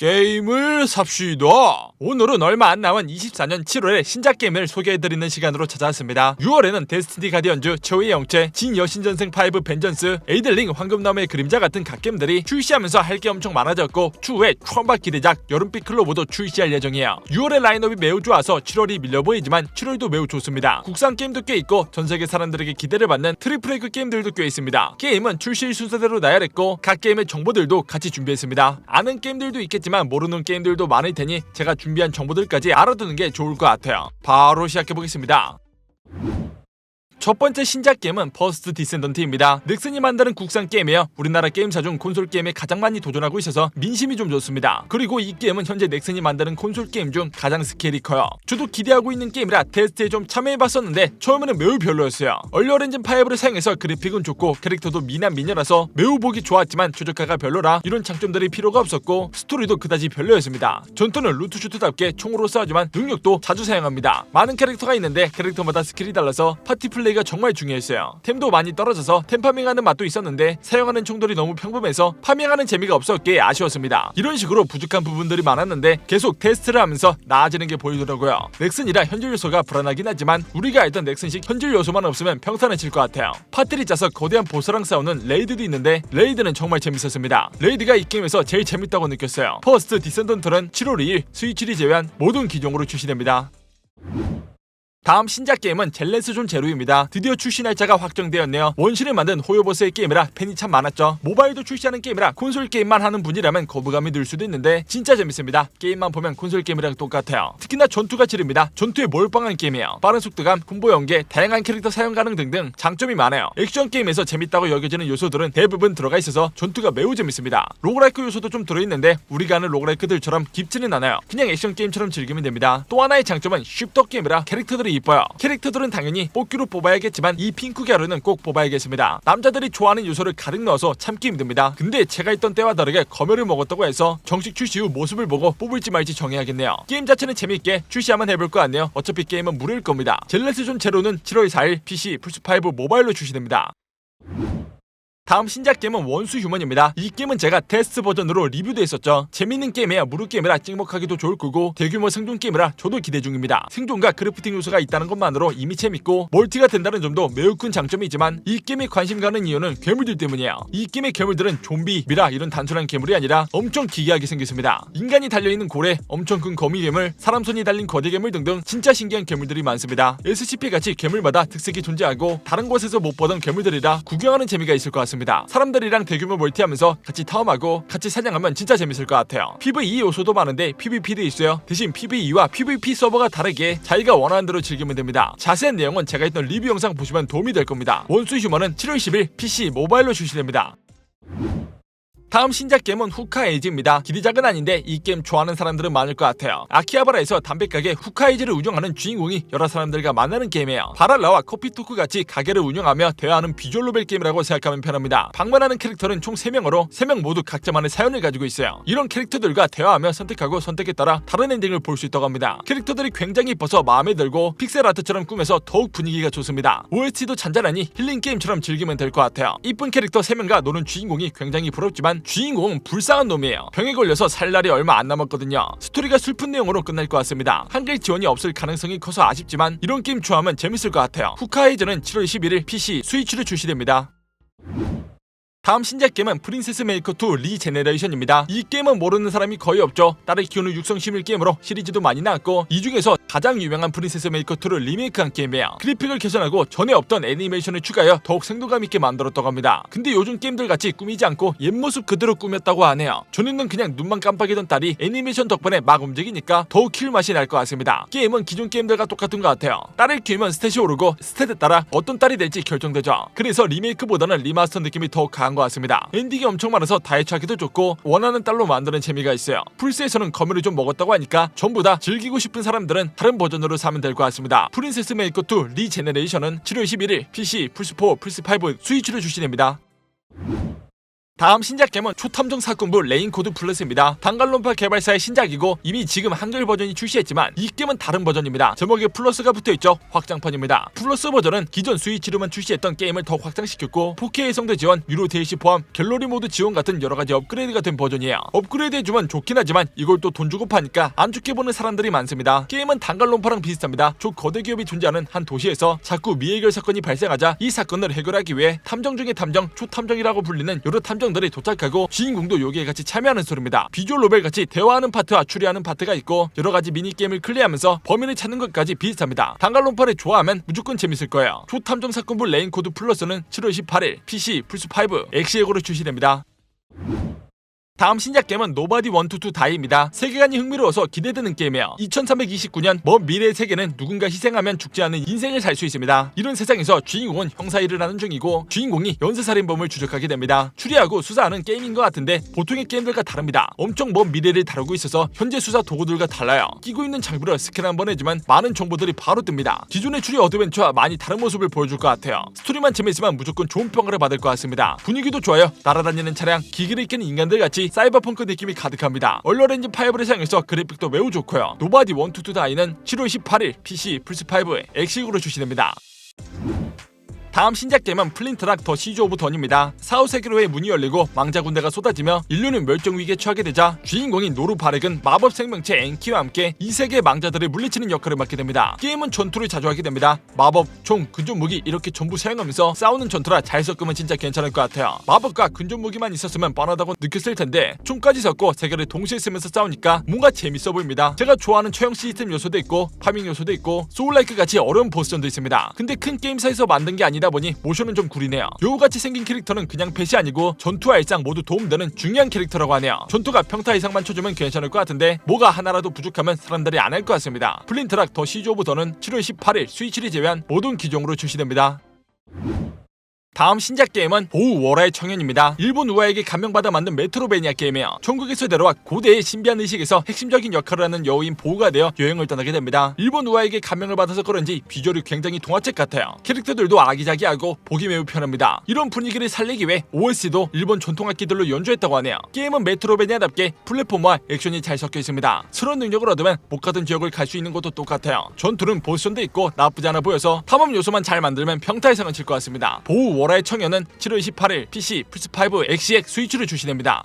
게임을 삽시다. 오늘은 얼마 안 남은 24년 7월에 신작 게임을 소개해드리는 시간으로 찾아왔습니다. 6월에는 데스티니 가디언즈, 최후의 영체, 진 여신전생 5 벤전스, 에이들링 황금나무의 그림자 같은 갓겜들이 출시하면서 할 게 엄청 많아졌고 추후에 추원박 기대작 여름빛 클로버도 출시할 예정이에요. 6월의 라인업이 매우 좋아서 7월이 밀려 보이지만 7월도 매우 좋습니다. 국산 게임도 꽤 있고 전 세계 사람들에게 기대를 받는 트리플 A 게임들도 꽤 있습니다. 게임은 출시 순서대로 나열했고 각 게임의 정보들도 같이 준비했습니다. 아는 게임들도 있겠지만 모르는 게임들도 많을 테니 제가 준비한 정보들까지 알아두는 게 좋을 것 같아요. 바로 시작해 보겠습니다. 첫 번째 신작 게임은 퍼스트 디센던트입니다. 넥슨이 만드는 국산 게임이에요. 우리나라 게임사 중 콘솔 게임에 가장 많이 도전하고 있어서 민심이 좀 좋습니다. 그리고 이 게임은 현재 넥슨이 만드는 콘솔 게임 중 가장 스케일이 커요. 저도 기대하고 있는 게임이라 테스트에 좀 참여해봤었는데 처음에는 매우 별로였어요. 얼리어 엔진 5를 사용해서 그래픽은 좋고 캐릭터도 미남 미녀라서 매우 보기 좋았지만 최적화가 별로라 이런 장점들이 필요가 없었고 스토리도 그다지 별로였습니다. 전투는 루트슈트답게 총으로 싸우지만 능력도 자주 사용합니다. 많은 캐릭터가 있는데 캐릭터마다 스킬이 달라서 파티 플레이 가 정말 중요했어요. 템도 많이 떨어져서 템 파밍하는 맛도 있었는데 사용하는 총들이 너무 평범해서 파밍하는 재미가 없었기에 아쉬웠습니다. 이런 식으로 부족한 부분들이 많았는데 계속 테스트를 하면서 나아지는 게 보이더라고요. 넥슨이라 현질 요소가 불안하긴 하지만 우리가 알던 넥슨식 현질 요소만 없으면 평탄해 질 것 같아요. 파티를 짜서 거대한 보스랑 싸우는 레이드도 있는데 레이드는 정말 재밌었습니다. 레이드가 이 게임에서 제일 재밌다고 느꼈어요. 퍼스트 디센던트는 7월 2일 스위치를 제외한 모든 기종으로 출시됩니다. 다음 신작 게임은 젤레스존 제로입니다. 드디어 출시 날짜가 확정되었네요. 원신을 만든 호요버스의 게임이라 팬이 참 많았죠. 모바일도 출시하는 게임이라 콘솔 게임만 하는 분이라면 거부감이 들 수도 있는데 진짜 재밌습니다. 게임만 보면 콘솔 게임이랑 똑같아요. 특히나 전투가 지릅니다. 전투에 몰빵한 게임이에요. 빠른 속도감, 군보 연계, 다양한 캐릭터 사용 가능 등등 장점이 많아요. 액션 게임에서 재밌다고 여겨지는 요소들은 대부분 들어가 있어서 전투가 매우 재밌습니다. 로그라이크 요소도 좀 들어있는데 우리가 아는 로그라이크들처럼 깊지는 않아요. 그냥 액션 게임처럼 즐기면 됩니다. 또 하나의 장점은 쉽더 게임이라 캐릭터들이 이뻐요. 캐릭터들은 당연히 뽑기로 뽑아야겠지만 이 핑크 갸루는 꼭 뽑아야겠습니다. 남자들이 좋아하는 요소를 가득 넣어서 참기 힘듭니다. 근데 제가 있던 때와 다르게 검열을 먹었다고 해서 정식 출시 후 모습을 보고 뽑을지 말지 정해야겠네요. 게임 자체는 재밌게 출시 한번 해볼 것 같네요. 어차피 게임은 무료일 겁니다. 젤레스존 제로는 7월 4일 PC, 플스5 모바일로 출시됩니다. 다음 신작 게임은 원수 휴먼입니다. 이 게임은 제가 테스트 버전으로 리뷰도 했었죠. 재밌는 게임이야 무료 게임이라 찍먹하기도 좋을 거고 대규모 생존 게임이라 저도 기대 중입니다. 생존과 크래프팅 요소가 있다는 것만으로 이미 재밌고 멀티가 된다는 점도 매우 큰 장점이지만 이 게임에 관심 가는 이유는 괴물들 때문이에요. 이 게임의 괴물들은 좀비, 미라 이런 단순한 괴물이 아니라 엄청 기괴하게 생겼습니다. 인간이 달려있는 고래, 엄청 큰 거미 괴물, 사람 손이 달린 거대 괴물 등등 진짜 신기한 괴물들이 많습니다. SCP 같이 괴물마다 특색이 존재하고 다른 곳에서 못 보던 괴물들이라 구경하는 재미가 있을 것 같습니다. 사람들이랑 대규모 멀티하면서 같이 탐험하고 같이 사냥하면 진짜 재밌을 것 같아요. PVE 요소도 많은데 PVP도 있어요. 대신 PVE와 PVP 서버가 다르게 자기가 원하는 대로 즐기면 됩니다. 자세한 내용은 제가 했던 리뷰 영상 보시면 도움이 될 겁니다. 원수 휴먼은 7월 10일 PC 모바일로 출시됩니다. 다음 신작 게임은 후카에이즈입니다. 기대작은 아닌데 이 게임 좋아하는 사람들은 많을 것 같아요. 아키하바라에서 담배가게 후카에이즈를 운영하는 주인공이 여러 사람들과 만나는 게임이에요. 바랄라와 커피토크 같이 가게를 운영하며 대화하는 비주얼 노벨 게임이라고 생각하면 편합니다. 방문하는 캐릭터는 총 3명으로 3명 모두 각자만의 사연을 가지고 있어요. 이런 캐릭터들과 대화하며 선택하고 선택에 따라 다른 엔딩을 볼 수 있다고 합니다. 캐릭터들이 굉장히 이뻐서 마음에 들고 픽셀 아트처럼 꾸며서 더욱 분위기가 좋습니다. OST도 잔잔하니 힐링 게임처럼 즐기면 될 것 같아요. 이쁜 캐릭터 3명과 노는 주인공이 굉장히 부럽지만 주인공은 불쌍한 놈이에요. 병에 걸려서 살 날이 얼마 안 남았거든요. 스토리가 슬픈 내용으로 끝날 것 같습니다. 한글 지원이 없을 가능성이 커서 아쉽지만 이런 게임 좋아하면 재밌을 것 같아요. 후카이즈는 7월 11일 PC, 스위치로 출시됩니다. 다음 신작 게임은 프린세스 메이커 2 리제네레이션입니다. 이 게임은 모르는 사람이 거의 없죠. 딸을 키우는 육성 시밀 게임으로 시리즈도 많이 나왔고 이 중에서 가장 유명한 프린세스 메이커 2를 리메이크한 게임이에요. 그래픽을 개선하고 전에 없던 애니메이션을 추가하여 더욱 생동감 있게 만들었다고 합니다. 근데 요즘 게임들 같이 꾸미지 않고 옛 모습 그대로 꾸몄다고 하네요. 전에는 그냥 눈만 깜빡이던 딸이 애니메이션 덕분에 막 움직이니까 더욱 킬 맛이 날 것 같습니다. 게임은 기존 게임들과 똑같은 것 같아요. 딸을 키우면 스탯이 오르고 스탯에 따라 어떤 딸이 될지 결정되죠. 그래서 리메이크보다는 리마스터 느낌이 더욱 강 한것 같습니다. 엔딩이 엄청 많아서 다이차기도 좋고 원하는 딸로 만드는 재미가 있어요. 플스에서는 검열을 좀 먹었다고 하니까 전부 다 즐기고 싶은 사람들은 다른 버전으로 사면 될 것 같습니다. 프린세스 메이커 2 리제네레이션은 7월 11일 PC, 플스4, 플스5, 스위치로 출시됩니다. 다음 신작 게임은 초탐정 사건부 레인코드 플러스입니다. 단갈론파 개발사의 신작이고 이미 지금 한글 버전이 출시했지만 이 게임은 다른 버전입니다. 제목에 플러스가 붙어있죠. 확장판입니다. 플러스 버전은 기존 스위치로만 출시했던 게임을 더 확장시켰고 4K 해성대 지원, 유로 DLC 포함 갤러리 모드 지원 같은 여러 가지 업그레이드가 된 버전이에요. 업그레이드 해주면 좋긴 하지만 이걸 또 돈 주고 파니까 안 좋게 보는 사람들이 많습니다. 게임은 단갈론파랑 비슷합니다. 조 거대 기업이 존재하는 한 도시에서 자꾸 미해결 사건이 발생하자 이 사건을 해결하기 위해 탐정 중의 탐정, 초탐정이라고 불리는 여러 탐정 들이 도착하고 주인공도 여기에 같이 참여하는 소리입니다. 비주얼 노벨 같이 대화하는 파트와 추리하는 파트가 있고 여러 가지 미니 게임을 클리어하면서 범인을 찾는 것까지 비슷합니다. 단갈론파를 좋아하면 무조건 재밌을 거예요. 초탐정 사건부 레인코드 플러스는 7월 18일 PC, 플스5, 엑시에고로 출시됩니다. 다음 신작 게임은 노바디 원투투 다이입니다. 세계관이 흥미로워서 기대되는 게임이에요. 2329년 먼 미래의 세계는 누군가 희생하면 죽지 않는 인생을 살 수 있습니다. 이런 세상에서 주인공은 형사 일을 하는 중이고 주인공이 연쇄살인범을 추적하게 됩니다. 추리하고 수사하는 게임인 것 같은데 보통의 게임들과 다릅니다. 엄청 먼 미래를 다루고 있어서 현재 수사 도구들과 달라요. 끼고 있는 장비로 스캔 한 번 해주면 많은 정보들이 바로 뜹니다. 기존의 추리 어드벤처와 많이 다른 모습을 보여줄 것 같아요. 스토리만 재밌으면 무조건 좋은 평가를 받을 것 같습니다. 분위기도 좋아요. 날아다니는 차량, 기기를 이끄는 인간들 같이 사이버펑크 느낌이 가득합니다. 얼럴 엔진 5를 사용해서 그래픽도 매우 좋고요. 노바디 원투투 다이는 7월 18일 PC, 플스5, 엑식으로 출시됩니다. 다음 신작 게임은 플린트락 더 시즈 오브 던입니다. 사후 세계로의 문이 열리고 망자 군대가 쏟아지며 인류는 멸종 위기에 처하게 되자 주인공인 노루 바렉은 마법 생명체 엔키와 함께 이 세계의 망자들을 물리치는 역할을 맡게 됩니다. 게임은 전투를 자주 하게 됩니다. 마법, 총, 근접 무기 이렇게 전부 사용하면서 싸우는 전투라 잘 섞으면 진짜 괜찮을 것 같아요. 마법과 근접 무기만 있었으면 뻔하다고 느꼈을 텐데 총까지 섞고 세계를 동시에 쓰면서 싸우니까 뭔가 재밌어 보입니다. 제가 좋아하는 처형 시스템 요소도 있고 파밍 요소도 있고 소울라이크 같이 어려운 보스전도 있습니다. 근데 큰 게임사에서 만든 게 아니 다 보니 모션은 좀 구리네요. 요같이 생긴 캐릭터는 그냥 펫이 아니고 전투와 일상 모두 도움되는 중요한 캐릭터라고 하네요. 전투가 평타 이상만 쳐주면 괜찮을 것 같은데 뭐가 하나라도 부족하면 사람들이 안 할 것 같습니다. 플린트락 더 시즈 오브 더는 7월 18일 스위치를 제외한 모든 기종으로 출시됩니다. 다음 신작 게임은 보우 워라의 청년입니다. 일본 우아에게 감명받아 만든 메트로베니아 게임이에요. 전국에서 내려와 고대의 신비한 의식에서 핵심적인 역할을 하는 여우인 보우가 되어 여행을 떠나게 됩니다. 일본 우아에게 감명을 받아서 그런지 비주얼이 굉장히 동화책 같아요. 캐릭터들도 아기자기하고 보기 매우 편합니다. 이런 분위기를 살리기 위해 OS도 일본 전통악기들로 연주했다고 하네요. 게임은 메트로베니아답게 플랫폼과 액션이 잘 섞여 있습니다. 새로운 능력을 얻으면 못 가던 지역을 갈 수 있는 것도 똑같아요. 전투는 보스전도 있고 나쁘지 않아 보여서 탐험 요소만 잘 만들면 평타 이상은 칠것 같습니다. 보우 월화의 청년은 7월 28일 PC, 플스5, 엑시엑 스위치로 출시됩니다.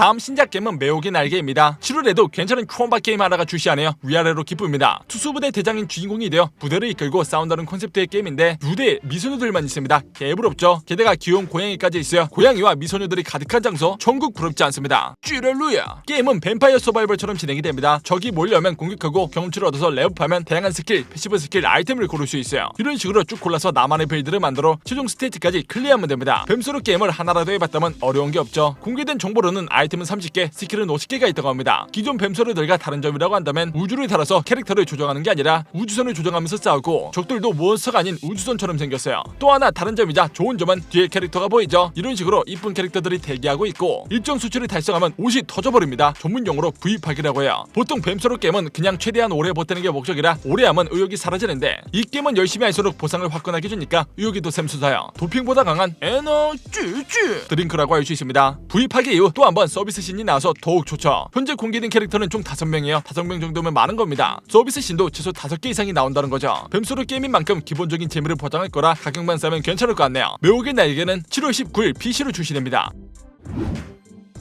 다음 신작 게임은 매혹의 날개입니다. 7월에도 괜찮은 쿠원바 게임 하나가 출시하네요. 위아래로 기쁩니다. 투수부대 대장인 주인공이 되어 부대를 이끌고 싸운다는 콘셉트의 게임인데 유대에 미소녀들만 있습니다. 개부럽죠. 게다가 귀여운 고양이까지 있어요. 고양이와 미소녀들이 가득한 장소 전국 부럽지 않습니다. 쥐렐루야. 게임은 뱀파이어 서바이벌처럼 진행이 됩니다. 적이 몰려오면 공격하고 경험치를 얻어서 레벨업하면 다양한 스킬, 패시브 스킬, 아이템을 고를 수 있어요. 이런 식으로 쭉 골라서 나만의 빌드를 만들어 최종 스테이지까지 클리어하면 됩니다. 뱀소로 게임을 하나라도 해봤다면 어려운 게 없죠. 공개된 정보로는 아이 템은 30개, 스킬은 50개가 있다고 합니다. 기존 뱀소르들과 다른 점이라고 한다면 우주를 달아서 캐릭터를 조정하는 게 아니라 우주선을 조정하면서 싸우고 적들도 몬스터가 아닌 우주선처럼 생겼어요. 또 하나 다른 점이자 좋은 점은 뒤에 캐릭터가 보이죠. 이런 식으로 이쁜 캐릭터들이 대기하고 있고 일정 수치를 달성하면 옷이 터져버립니다. 전문 용어로 V 파기라고 해요. 보통 뱀소르 게임은 그냥 최대한 오래 버티는 게 목적이라 오래 하면 의욕이 사라지는데 이 게임은 열심히 할수록 보상을 화끈하게 주니까 의욕이 더 샘솟아요. 도핑보다 강한 에너지지 드링크라고 할 수 있습니다. V 파기 이후 또 한번 서비스 신이 나와서 더욱 좋죠. 현재 공개된 캐릭터는 총 5명이에요. 5명 정도면 많은 겁니다. 서비스 신도 최소 5개 이상이 나온다는 거죠. 뱀소르 게임인 만큼 기본적인 재미를 보장할 거라 가격만 싸면 괜찮을 것 같네요. 매혹의 날개는 7월 19일 PC로 출시됩니다.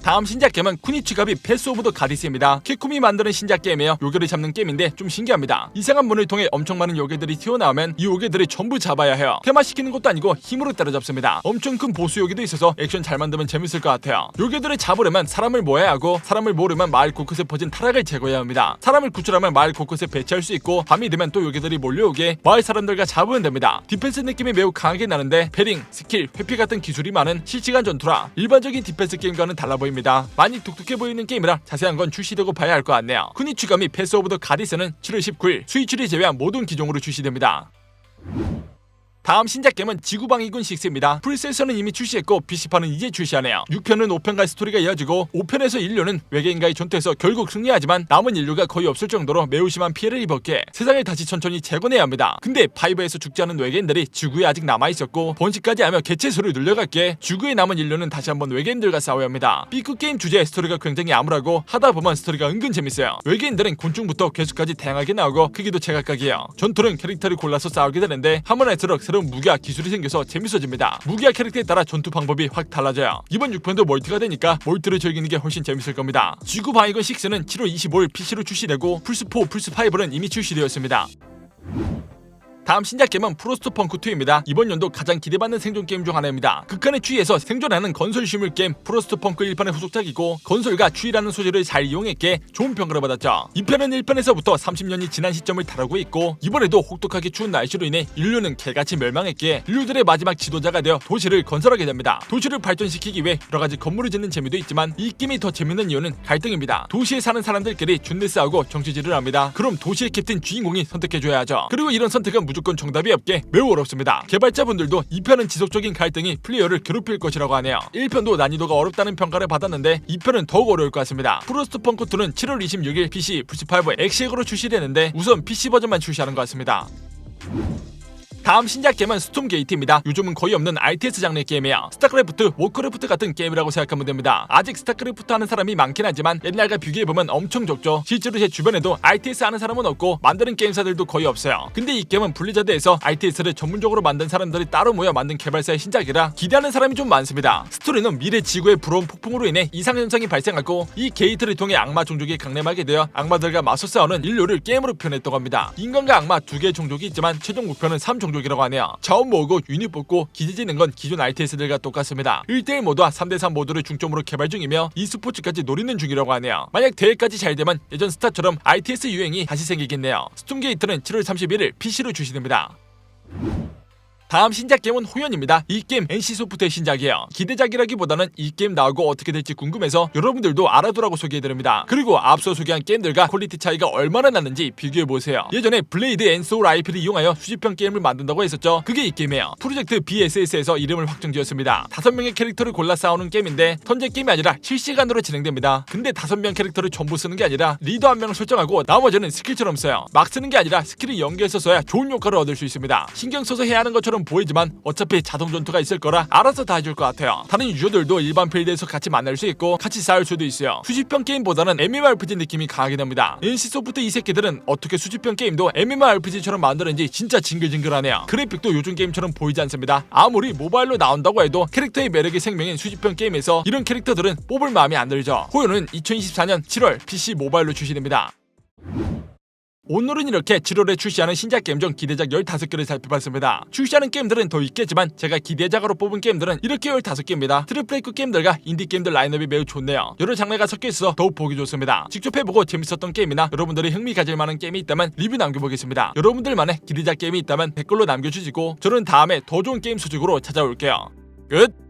다음 신작 게임은 쿠니치가비 패스 오브 더 가디스입니다. 캡콤이 만드는 신작 게임이에요. 요괴를 잡는 게임인데 좀 신기합니다. 이상한 문을 통해 엄청 많은 요괴들이 튀어나오면 이 요괴들을 전부 잡아야 해요. 테마시키는 것도 아니고 힘으로 때려잡습니다. 엄청 큰 보스 요괴도 있어서 액션 잘 만들면 재밌을 것 같아요. 요괴들을 잡으려면 사람을 모아야 하고 사람을 모으려면 마을 곳곳에 퍼진 타락을 제거해야 합니다. 사람을 구출하면 마을 곳곳에 배치할 수 있고 밤이 되면 또 요괴들이 몰려오게 마을 사람들과 잡으면 됩니다. 디펜스 느낌이 매우 강하게 나는데 패링, 스킬, 회피 같은 기술이 많은 실시간 전투라 일반적인 디펜스 게임과는 달라 보입니다. 많이 독특해 보이는 게임이라 자세한 건 출시되고 봐야 할 것 같네요. 쿠니치가미 패스 오브 더 가디스는 7월 19일 스위치를 제외한 모든 기종으로 출시됩니다. 다음 신작 게임은 지구방위군 6입니다. 풀세에서는 이미 출시했고 PC판은 이제 출시하네요. 6편은 5편과 스토리가 이어지고 5편에서 인류는 외계인과의 전투에서 결국 승리하지만 남은 인류가 거의 없을 정도로 매우 심한 피해를 입었기에 세상을 다시 천천히 재건해야 합니다. 근데 5에서 죽지 않은 외계인들이 지구에 아직 남아있었고 번식까지 하며 개체수를 늘려갔기에 지구에 남은 인류는 다시 한번 외계인들과 싸워야 합니다. B급 게임 주제의 스토리가 굉장히 암울하고 하다 보면 스토리가 은근 재밌어요. 외계인들은 곤충부터 괴수까지 다양하게 나오고 크기도 제각각이에요. 전투는 캐릭터를 골라서 싸우게 되는데 하면 할수록 새로 운 무기와 기술이 생겨서 재밌어집니다. 무기와 캐릭터에 따라 전투 방법이 확 달라져요. 이번 6편도 멀티가 되니까 멀티를 즐기는 게 훨씬 재밌을 겁니다. 지구 방위군 6는 7월 25일 PC로 출시되고 플스4, 플스5는 이미 출시되었습니다. 다음 신작 게임은 프로스트 펑크 2입니다. 이번 연도 가장 기대받는 생존 게임 중 하나입니다. 극한의 추위에서 생존하는 건설 시뮬 게임 프로스트 펑크 1편의 후속작이고 건설과 추위라는 소재를 잘 이용했기에 좋은 평가를 받았죠. 2편은 1편에서부터 30년이 지난 시점을 다루고 있고 이번에도 혹독하게 추운 날씨로 인해 인류는 개같이 멸망했기에 인류들의 마지막 지도자가 되어 도시를 건설하게 됩니다. 도시를 발전시키기 위해 여러 가지 건물을 짓는 재미도 있지만 이 게임이 더 재밌는 이유는 갈등입니다. 도시에 사는 사람들끼리 준대 싸우고 정치질을 합니다. 그럼 도시의 캡틴 주인공이 선택해줘야 하죠. 그리고 이런 선택은 무조건 정답이 없게 매우 어렵습니다. 개발자분들도 2편은 지속적인 갈등이 플레이어를 괴롭힐 것이라고 하네요. 1편도 난이도가 어렵다는 평가를 받았는데 2편은 더욱 어려울 것 같습니다. 프로스트 펑크 2는 7월 26일 PC, 플스5, 엑시액으로 출시되는데 우선 PC 버전만 출시하는 것 같습니다. 다음 신작 게임은 스톰 게이트입니다. 요즘은 거의 없는 RTS 장르의 게임이에요. 스타크래프트, 워크래프트 같은 게임이라고 생각하면 됩니다. 아직 스타크래프트 하는 사람이 많긴 하지만 옛날과 비교해보면 엄청 적죠. 실제로 제 주변에도 RTS 하는 사람은 없고 만드는 게임사들도 거의 없어요. 근데 이 게임은 블리자드에서 RTS를 전문적으로 만든 사람들이 따로 모여 만든 개발사의 신작이라 기대하는 사람이 좀 많습니다. 스토리는 미래 지구의 불어온 폭풍으로 인해 이상현상이 발생하고 이 게이트를 통해 악마 종족이 강림하게 되어 악마들과 맞서 싸우는 인류를 게임으로 표현했다고 합니다. 인간과 악마 두 개의 종족이 있지만 최종 목표는 3종족 이라고 하네요. 자원 모으고 유닛 뽑고 기지지는 건 기존 RTS들과 똑같습니다. 1대1 모드와 3대3 모드를 중점으로 개발 중이며 e스포츠까지 노리는 중이라고 하네요. 만약 대회까지 잘 되면 예전 스타처럼 RTS 유행이 다시 생기겠네요. 스톰게이트는 7월 31일 PC로 출시됩니다. 다음 신작 게임은 호연입니다. 이 게임 NC소프트의 신작이에요. 기대작이라기보다는 이 게임 나오고 어떻게 될지 궁금해서 여러분들도 알아두라고 소개해드립니다. 그리고 앞서 소개한 게임들과 퀄리티 차이가 얼마나 났는지 비교해보세요. 예전에 블레이드 앤 소울 IP를 이용하여 수집형 게임을 만든다고 했었죠. 그게 이 게임이에요. 프로젝트 BSS에서 이름을 확정지었습니다. 다섯 명의 캐릭터를 골라 싸우는 게임인데 턴제 게임이 아니라 실시간으로 진행됩니다. 근데 다섯 명 캐릭터를 전부 쓰는 게 아니라 리더 한 명을 설정하고 나머지는 스킬처럼 써요. 막 쓰는 게 아니라 스킬을 연계해서 써야 좋은 효과를 얻을 수 있습니다. 신경 써서 해야 하는 것처럼 보이지만 어차피 자동 전투가 있을 거라 알아서 다 해줄 것 같아요. 다른 유저들도 일반 필드에서 같이 만날 수 있고 같이 싸울 수도 있어요. 수집형 게임보다는 MMORPG 느낌이 강하게 납니다. NC소프트 이 새끼들은 어떻게 수집형 게임도 MMORPG처럼 만드는지 진짜 징글징글하네요. 그래픽도 요즘 게임처럼 보이지 않습니다. 아무리 모바일로 나온다고 해도 캐릭터의 매력이 생명인 수집형 게임에서 이런 캐릭터들은 뽑을 마음이 안 들죠. 호요는 2024년 7월 PC 모바일로 출시됩니다. 오늘은 이렇게 7월에 출시하는 신작 게임 중 기대작 15개를 살펴봤습니다. 출시하는 게임들은 더 있겠지만 제가 기대작으로 뽑은 게임들은 이렇게 15개입니다. 트리플 A급 게임들과 인디 게임들 라인업이 매우 좋네요. 여러 장르가 섞여 있어 더욱 보기 좋습니다. 직접 해보고 재밌었던 게임이나 여러분들이 흥미 가질 만한 게임이 있다면 리뷰 남겨보겠습니다. 여러분들만의 기대작 게임이 있다면 댓글로 남겨주시고 저는 다음에 더 좋은 게임 수직으로 찾아올게요. 끝!